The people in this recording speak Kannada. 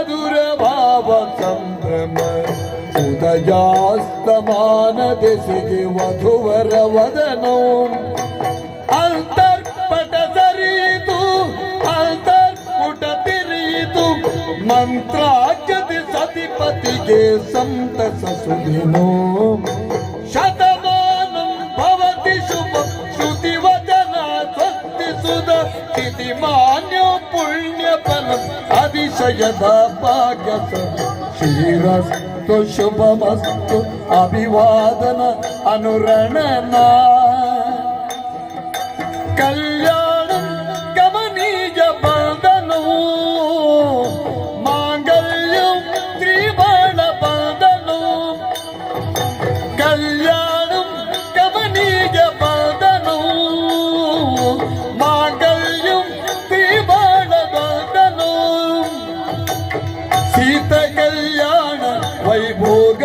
ಮಧುರ ಭಾವ ಸಂಭ್ರಮ ಉದಯಾಸ್ತಮಾನ ದೆಸೆಗೆ ವಧುವರ ವದನೋ. ಅಂತರ್ಪಟ ಸರಿಯಿತು ಅಂತರ್ಪುಟ ತಿರಿಯಿತು. ಮಂತ್ರಾಜ್ಯದಿ ಸತಿಪತಿಗೆ ಸಂತಸ ಸುಧಿನೋ. ಶತಮಾನಂ ಭವತಿ ಶುಭ, ಶ್ರುತಿ ವಚನ ಸ್ವಸ್ತಿ ಸುಧ ಸ್ಥಿತಿ ಮಾನ್ಯ ಪುಣ್ಯ విషయదా భాగ్యత క్షీరస్తు శుభమస్తు అభివాదన అనురణనా కళ్యాణ சீத கல்யாண வைபோக